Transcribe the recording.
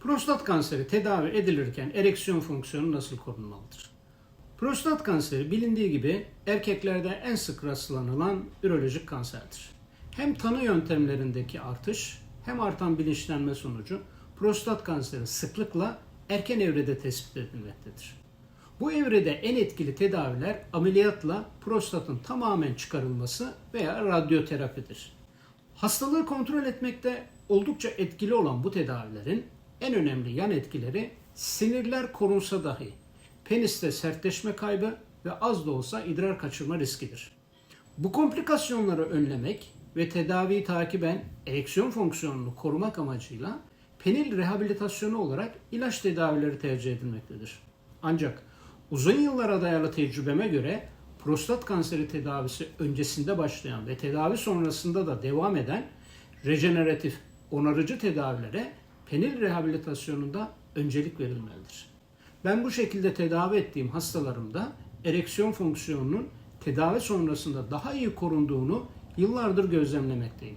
Prostat kanseri tedavi edilirken ereksiyon fonksiyonu nasıl korunmalıdır? Prostat kanseri bilindiği gibi erkeklerde en sık rastlanılan ürolojik kanserdir. Hem tanı yöntemlerindeki artış hem artan bilinçlenme sonucu prostat kanseri sıklıkla erken evrede tespit edilmektedir. Bu evrede en etkili tedaviler ameliyatla prostatın tamamen çıkarılması veya radyoterapidir. Hastalığı kontrol etmekte oldukça etkili olan bu tedavilerin en önemli yan etkileri sinirler korunsa dahi peniste sertleşme kaybı ve az da olsa idrar kaçırma riskidir. Bu komplikasyonları önlemek ve tedaviyi takiben ereksiyon fonksiyonunu korumak amacıyla penil rehabilitasyonu olarak ilaç tedavileri tercih edilmektedir. Ancak uzun yıllara dayalı tecrübeme göre prostat kanseri tedavisi öncesinde başlayan ve tedavi sonrasında da devam eden rejeneratif onarıcı tedavilere penil rehabilitasyonunda öncelik verilmelidir. Ben bu şekilde tedavi ettiğim hastalarımda ereksiyon fonksiyonunun tedavi sonrasında daha iyi korunduğunu yıllardır gözlemlemekteyim.